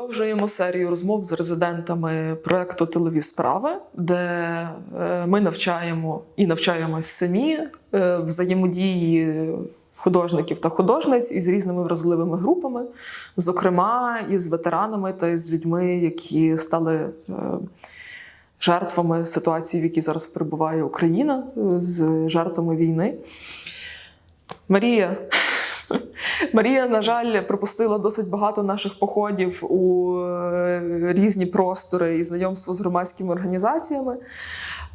Продовжуємо серію розмов з резидентами проекту Тилові справи, де е, ми навчаємо і навчаємось самі е, взаємодії художників та художниць із різними вразливими групами, зокрема із ветеранами та з людьми, які стали е, жертвами ситуації, в якій зараз перебуває Україна, з жертвами війни. Марія. Марія, на жаль, пропустила досить багато наших походів у е, різні простори і знайомство з громадськими організаціями,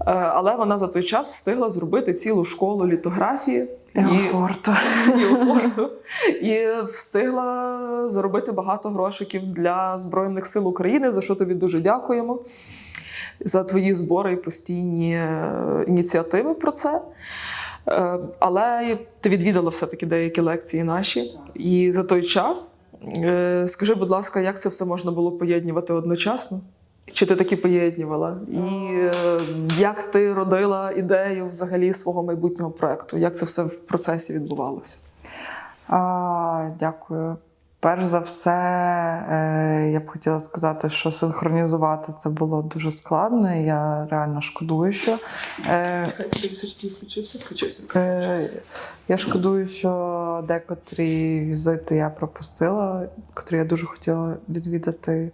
Е, але вона за той час встигла зробити цілу школу літографії і, Еофорту. і і встигла заробити багато грошиків для Збройних сил України, за що тобі дуже дякуємо. За твої збори і постійні е, ініціативи про це. Е, Але ти відвідала все-таки деякі лекції наші. І за той час е, скажи, будь ласка, як це все можна було поєднувати одночасно? Чи ти таки поєднувала? І е, як ти родила ідею взагалі свого майбутнього проекту? Як це все в процесі відбувалося? А, дякую. Перш за все, е, я б хотіла сказати, що синхронізувати це було дуже складно. і Я реально шкодую, що е. Е, Я шкодую, що декотрі візити я пропустила, котрі я дуже хотіла відвідати.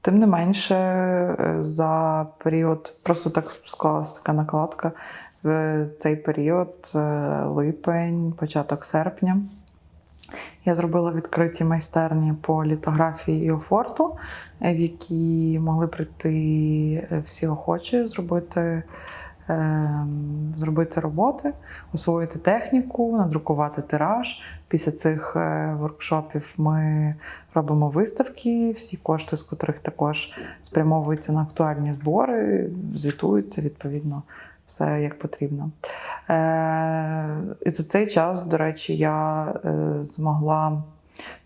Тим не менше, за період, просто так склалася така накладка. В цей період, липень, початок серпня, я зробила відкриті майстерні по літографії і офорту, е, в які могли прийти е, всі охочі зробити, е, зробити роботи, освоїти техніку, надрукувати тираж. Після цих е, воркшопів ми робимо виставки, всі кошти з котрих також спрямовуються на актуальні збори, звітуються відповідно. Все як потрібно. Е, і за цей час, до речі, я е, змогла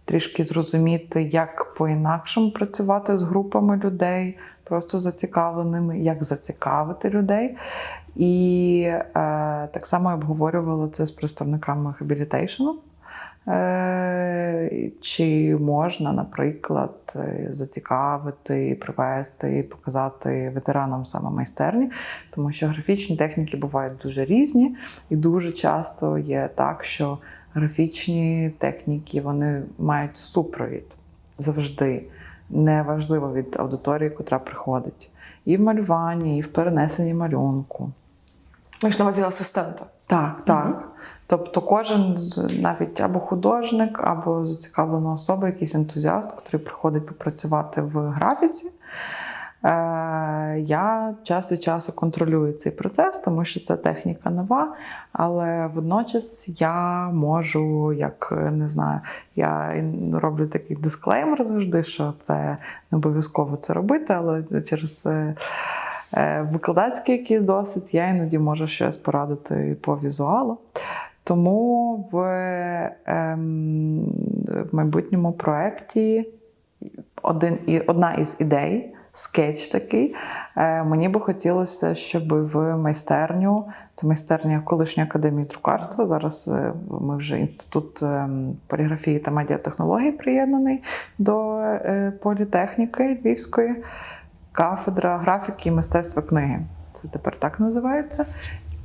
трішки зрозуміти, як по-інакшому працювати з групами людей, просто зацікавленими, як зацікавити людей. І е, так само обговорювала це з представниками хабілітейшену. Е, Чи можна, наприклад, е, зацікавити, привести, показати ветеранам саме майстерні, тому що графічні техніки бувають дуже різні, і дуже часто є так, що графічні техніки вони мають супровід завжди, неважливо від аудиторії, котра приходить. І в малюванні, і в перенесенні малюнку. Маєш на увазі асистента. Так, так. Тобто кожен навіть або художник, або зацікавлена особа, якийсь ентузіаст, який приходить попрацювати в графіці. Е, я час від часу контролюю цей процес, тому що це техніка нова, але водночас я можу, як не знаю, я роблю такий дисклеймер завжди, що це не обов'язково це робити, але через. е, е, Викладацький якийсь досвід, я іноді можу щось порадити по візуалу. Тому в, ем, в майбутньому проєкті один, одна із ідей, скетч такий. Е, мені би хотілося, щоб в майстерню, це майстерня колишньої академії друкарства. Зараз е, ми вже інститут ем, поліграфії та медіатехнологій приєднаний до е, політехніки Львівської, кафедра графіки і мистецтва книги. Це тепер так називається.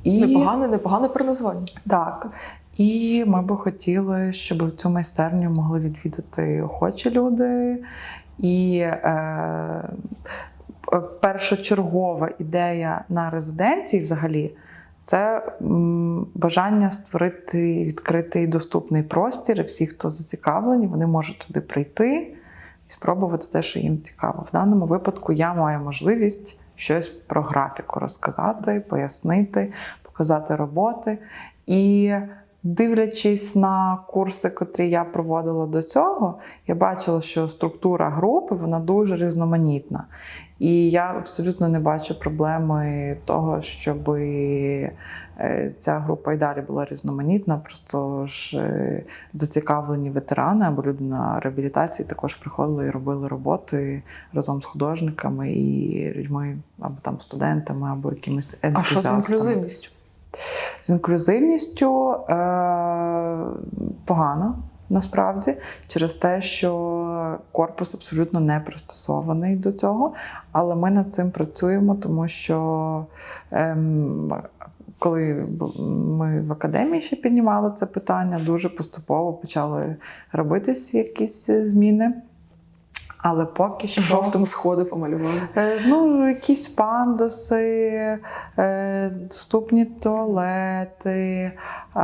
І... Непогане, непогане при названні. Так. І ми би хотіли, щоб в цю майстерню могли відвідати охочі люди. І е, першочергова ідея на резиденції взагалі це бажання створити відкритий доступний простір. Всі, хто зацікавлені, вони можуть туди прийти і спробувати те, що їм цікаво. В даному випадку я маю можливість щось про графіку розказати, пояснити, показати роботи. І дивлячись на курси, котрі я проводила до цього, я бачила, що структура групи вона дуже різноманітна. І я абсолютно не бачу проблеми того, щоб ця група і далі була різноманітна. Просто ж е, зацікавлені ветерани або люди на реабілітації також приходили і робили роботи разом з художниками і людьми, або там студентами, або якимись А що з інклюзивністю? З інклюзивністю е, погано. насправді, через те, що корпус абсолютно не пристосований до цього. Але ми над цим працюємо, тому що ем, коли ми в академії ще піднімали це питання, дуже поступово почали робитись якісь зміни. Але поки що Жовтим сходи помалювали. Е, Ну, якісь пандуси, е, доступні туалети, е,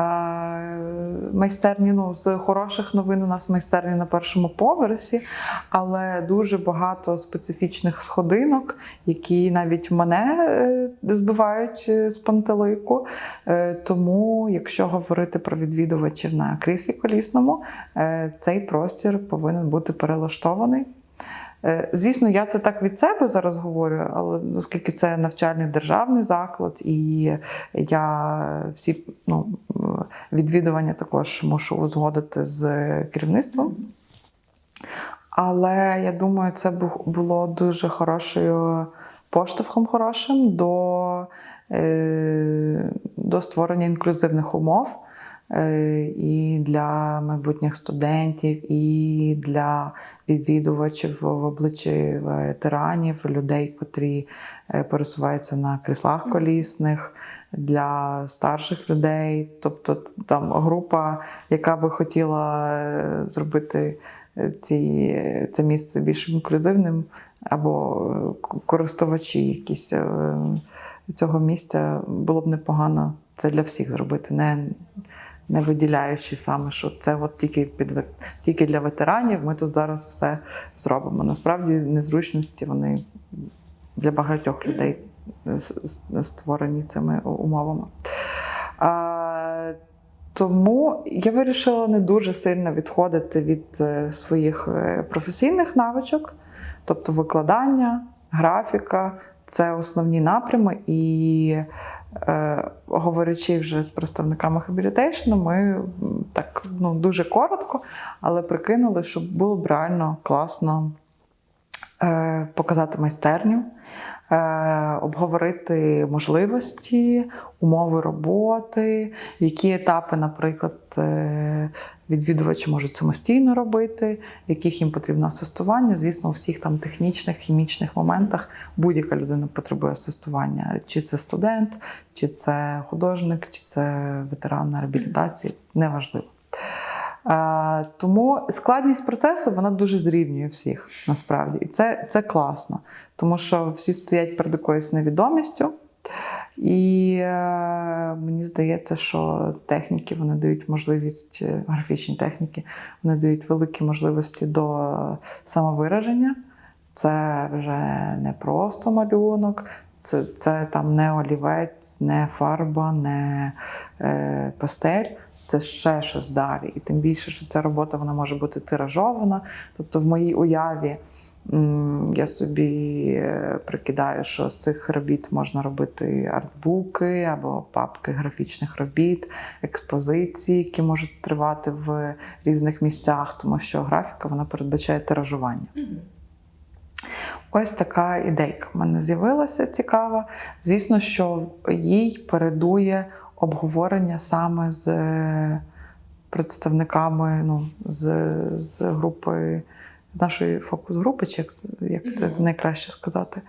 майстерні. Ну, з хороших новин у нас майстерні на першому поверсі, але дуже багато специфічних сходинок, які навіть мене е, збивають е, з пантелику. Е, Тому, якщо говорити про відвідувачів на кріслі колісному, е, цей простір повинен бути перелаштований. Е, Звісно, я це так від себе зараз говорю, але оскільки це навчальний державний заклад, і я всі ну, відвідування також мушу узгодити з керівництвом. Але я думаю, це було дуже хорошою поштовхом хорошим до, е, до створення інклюзивних умов і для майбутніх студентів, і для відвідувачів в обличчі ветеранів, людей, котрі е, пересуваються на кріслах колісних, для старших людей. Тобто там група, яка би хотіла е, зробити е, ці, це місце більш інклюзивним, або е, користувачі якісь е, цього місця було б непогано це для всіх зробити. Не, не виділяючи саме, що це от тільки під тільки для ветеранів. Ми тут зараз все зробимо. Насправді незручності вони для багатьох людей створені цими умовами. Тому я вирішила не дуже сильно відходити від е, своїх е, професійних навичок, тобто викладання, графіка це основні напрями. І говорячи вже з представниками хабілітейшну, ми так ну, дуже коротко, але прикинули, що було б реально класно е, показати майстерню, е, обговорити можливості, умови роботи, які етапи, наприклад, е, відвідувачі можуть самостійно робити, яких їм потрібно асистування. Звісно, у всіх там технічних, хімічних моментах будь-яка людина потребує асистування. Чи це студент, чи це художник, чи це ветеран на реабілітації, неважливо. Е, Тому складність процесу вона дуже зрівнює всіх насправді. І це, це класно, тому що всі стоять перед якоюсь невідомістю. І е, мені здається, що техніки вони дають можливість, е, графічні техніки, вони дають великі можливості до самовираження. Це вже не просто малюнок, це, це там не олівець, не фарба, не е, пастель. Це ще щось далі. І тим більше, що ця робота вона може бути тиражована. Тобто, в моїй уяві я собі е, прикидаю, що з цих робіт можна робити артбуки або папки графічних робіт, експозиції, які можуть тривати в різних місцях, тому що графіка вона передбачає тиражування. Ось така ідейка в мене з'явилася цікава. Звісно, що їй передує обговорення саме з представниками ну, з, з групи, з нашої фокус-групи, чи як, це- як це найкраще сказати.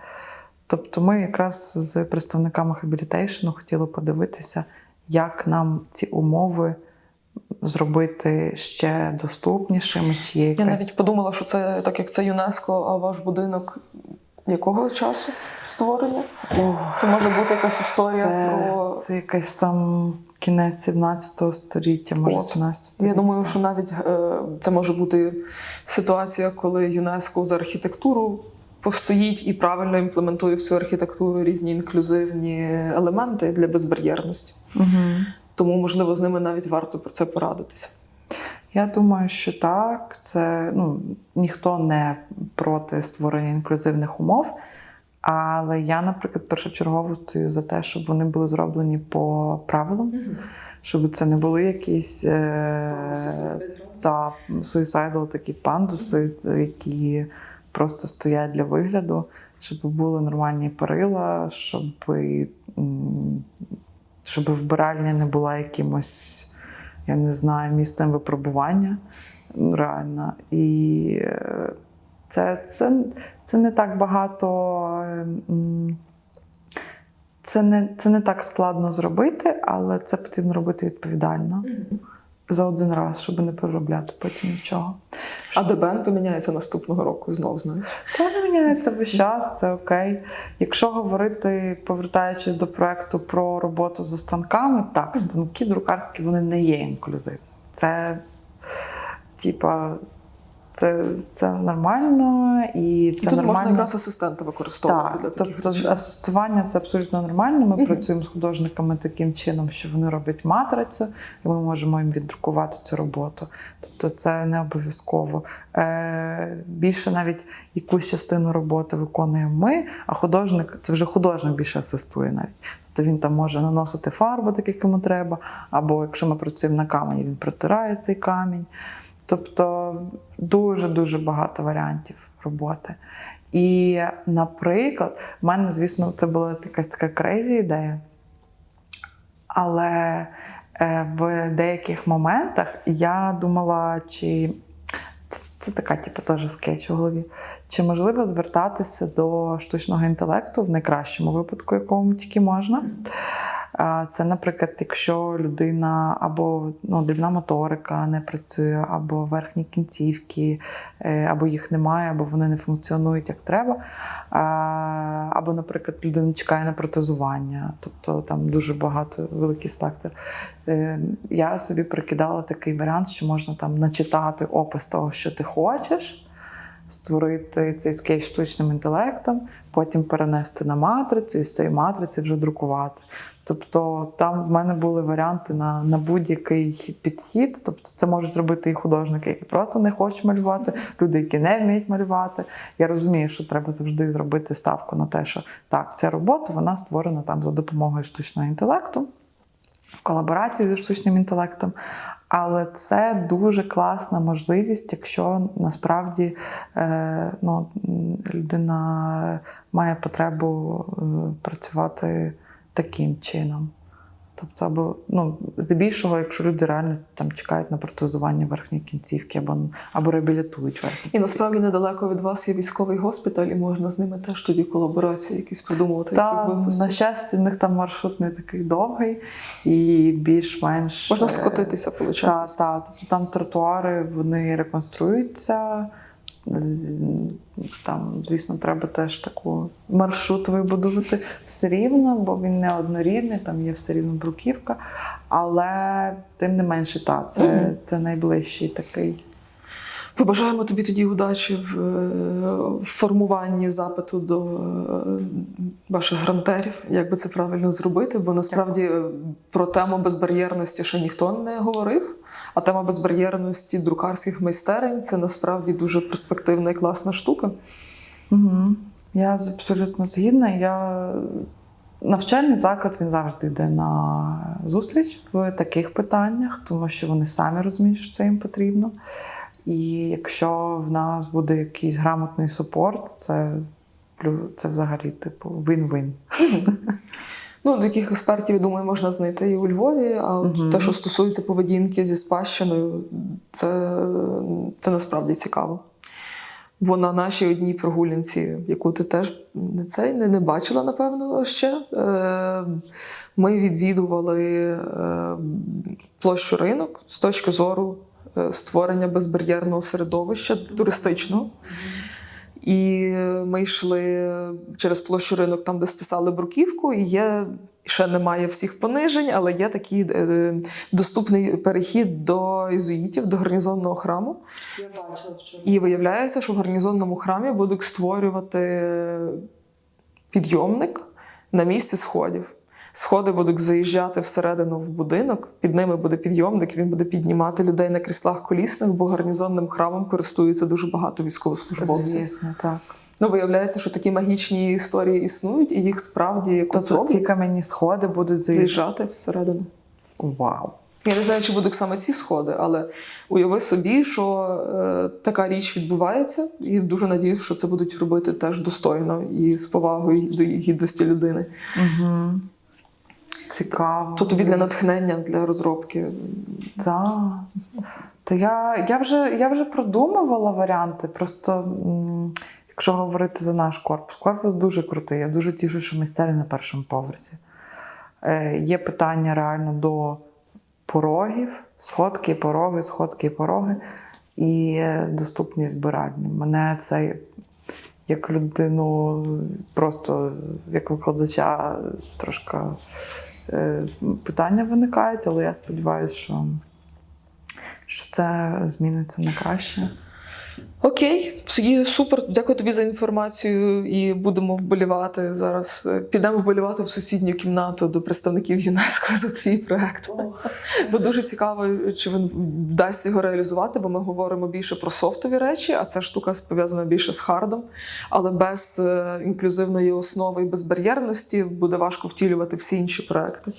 Тобто ми якраз з представниками хабілітейшну хотіли подивитися, як нам ці умови зробити ще доступнішими. Чи є Я навіть подумала, що це так як це ЮНЕСКО, а ваш будинок якого часу створення? Ох. Це може бути якась історія Це, про. це якийсь там кінець 17 століття, може От. 17 століття. Я думаю, що навіть е, це може бути ситуація, коли ЮНЕСКО за архітектуру постоїть і правильно імплементує всю архітектуру різні інклюзивні елементи для безбар'єрності. Угу. Тому, можливо, з ними навіть варто про це порадитися. Я думаю, що так. Це ну, ніхто не проти створення інклюзивних умов. Але я, наприклад, першочергово стою за те, щоб вони були зроблені по правилам, щоб це не були якісь е- та суїсайдл такі пандуси, які просто стоять для вигляду, щоб були нормальні перила, щоб, щоб вбиральня не була якимось я не знаю, місцем випробування. Ну, Реально. І е, це, це, це не так багато. Це не, це не так складно зробити, але це потрібно робити відповідально за один раз, щоб не переробляти потім нічого. А ДБН поміняється наступного року знов, знаєш. Та не міняється весь час, це окей. Якщо говорити, повертаючись до проекту про роботу за станками, так, станки друкарські вони не є інклюзивні. Це, типа, це, це нормально і І це тут нормально. можна якраз асистента використовувати для Так, таких тобто речей. асистування це абсолютно нормально. Ми Мгм. працюємо з художниками таким чином, що вони роблять матрицю, і ми можемо їм віддрукувати цю роботу. Тобто це не обов'язково. Е, більше навіть якусь частину роботи виконуємо ми, а художник це вже художник більше асистує навіть. Тобто він там може наносити фарбу, так як йому треба, або якщо ми працюємо на камені, він протирає цей камінь. Тобто дуже-дуже багато варіантів роботи. І, наприклад, в мене, звісно, це була якась така крейзі ідея. Але е, в деяких моментах я думала, чи це, це така, типу, теж скетч у голові. Чи можливо звертатися до штучного інтелекту в найкращому випадку, якому тільки можна. Це, наприклад, якщо людина або ну, дрібна моторика не працює, або верхні кінцівки, е, або їх немає, або вони не функціонують як треба. Або, наприклад, людина чекає на протезування, тобто там дуже багато великий спектр. Е, Я собі прикидала такий варіант, що можна там начитати опис того, що ти хочеш. Створити цей скетч штучним інтелектом, потім перенести на матрицю і з цієї матриці вже друкувати. Тобто там в мене були варіанти на, на будь-який підхід. Тобто це можуть робити і художники, які просто не хочуть малювати, люди, які не вміють малювати. Я розумію, що треба завжди зробити ставку на те, що так, ця робота вона створена там за допомогою штучного інтелекту, в колаборації зі штучним інтелектом. Але це дуже класна можливість, якщо насправді е, ну, людина має потребу е, працювати таким чином. Тобто, або ну, здебільшого, якщо люди реально там чекають на протезування верхньої кінцівки або, або реабілітують верхні. І насправді недалеко від вас є військовий госпіталь, і можна з ними теж тоді колаборації якісь придумувати, Та, яких на щастя, в них там маршрут не такий довгий і більш-менш. Можна е, скотитися, виходить. Так, так. Тобто там тротуари вони реконструюються. Там, звісно, треба теж таку маршрут вибудувати все рівно, бо він не однорідний, там є все рівно бруківка. Але тим не менше, та, це, це найближчий такий. Побажаємо тобі тоді удачі в, е, формуванні запиту до е, ваших грантерів, як би це правильно зробити, бо насправді е, про тему безбар'єрності ще ніхто не говорив. А тема безбар'єрності друкарських майстерень це насправді дуже перспективна і класна штука. Угу. Я абсолютно згідна. Я... Навчальний заклад він завжди йде на зустріч в таких питаннях, тому що вони самі розуміють, що це їм потрібно. І якщо в нас буде якийсь грамотний супорт, це, це взагалі типу вин-вин. Ну, таких експертів, я думаю, можна знайти і у Львові. А от Мгм. те, що стосується поведінки зі спадщиною, це, це насправді цікаво. Бо на нашій одній прогулянці, яку ти теж не цей не, не бачила, напевно, ще. Е, ми відвідували е, площу ринок з точки зору створення безбар'єрного середовища туристичного. І ми йшли через площу ринок, там, де стисали бруківку, і є. Ще немає всіх понижень, але є такий е, доступний перехід до ізуїтів, до гарнізонного храму. Я бачила вчора. І виявляється, що в гарнізонному храмі будуть створювати підйомник на місці сходів. Сходи будуть заїжджати всередину в будинок, під ними буде підйомник, він буде піднімати людей на кріслах колісних, бо гарнізонним храмом користується дуже багато військовослужбовців. Звісно, так. Ну, виявляється, що такі магічні історії існують, і їх справді якось Тобто ці кам'яні сходи будуть заїжджати. заїжджати всередину. Вау! Я не знаю, чи будуть саме ці сходи, але уяви собі, що е, така річ відбувається, і дуже надіюсь, що це будуть робити теж достойно і з повагою до гідності людини. Угу. Цікаво. То тобі для натхнення для розробки. Так. Та я, я, вже, я вже продумувала варіанти. Просто якщо говорити за наш корпус, корпус дуже крутий. Я дуже тішу, що стелі на першому поверсі. Е, є питання реально до порогів, сходки, пороги, сходки і пороги, і доступність збиральні. Мене це як людину, просто як викладача, трошки питання виникають, але я сподіваюся, що, що це зміниться на краще. Окей, є супер. Дякую тобі за інформацію. І будемо вболівати зараз. е, Підемо вболівати в сусідню кімнату до представників ЮНЕСКО за твій проект. Бо дуже цікаво, чи він вдасться його реалізувати, бо ми говоримо більше про софтові речі, а ця штука пов'язана більше з хардом. Але без е, інклюзивної основи і безбар'єрності буде важко втілювати всі інші проекти.